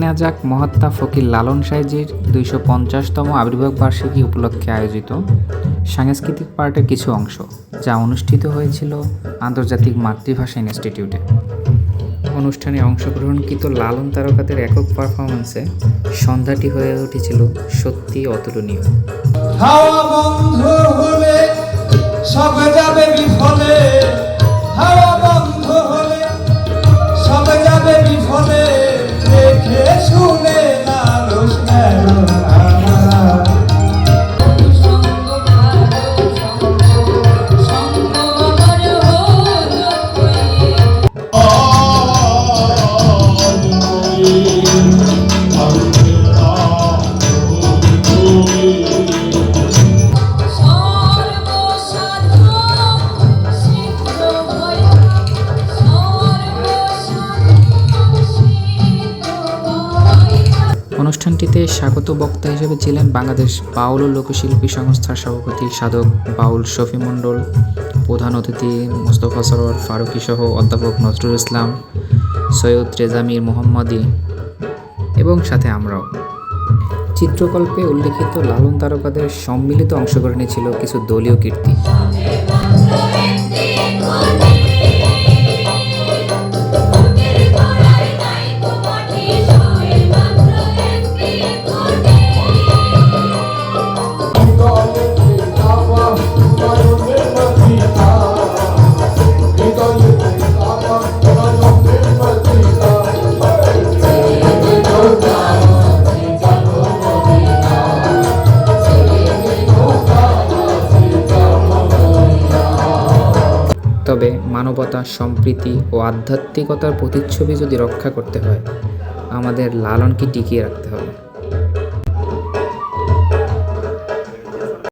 নেওয়া যাক মহাত্মা ফকির লালন সাইজির দুইশো পঞ্চাশতম আবির্ভাব বার্ষিকী উপলক্ষে আয়োজিত সাংস্কৃতিক পার্টের কিছু অংশ, যা অনুষ্ঠিত হয়েছিল আন্তর্জাতিক মাতৃভাষা ইনস্টিটিউটে। অনুষ্ঠানে অংশগ্রহণকৃত লালন তারকাদের একক পারফরমেন্সে সন্ধ্যাটি হয়ে উঠেছিল সত্যি অতুলনীয়। সব যাবে love. অনুষ্ঠানটিতে স্বাগত বক্তা হিসেবে ছিলেন বাংলাদেশ বাউল লোকশিল্পী সংস্থার সভাপতি সাধক বাউল শফি মণ্ডল, প্রধান অতিথি মোস্তফা সরোয়ার ফারুকি সহ অধ্যাপক নজরুল ইসলাম, সৈয়দ রেজামির মোহাম্মদী এবং সাথে আমরাও। চিত্রকল্পে উল্লেখিত লালন তারকাদের সম্মিলিত অংশগ্রহণে ছিল কিছু দলীয় কীর্তি। তবে মানবতা, সম্প্রীতি ও আধ্যাত্মিকতার প্রতিচ্ছবি যদি রক্ষা করতে হয়, আমাদের লালনকে টিকিয়ে রাখতে হবে।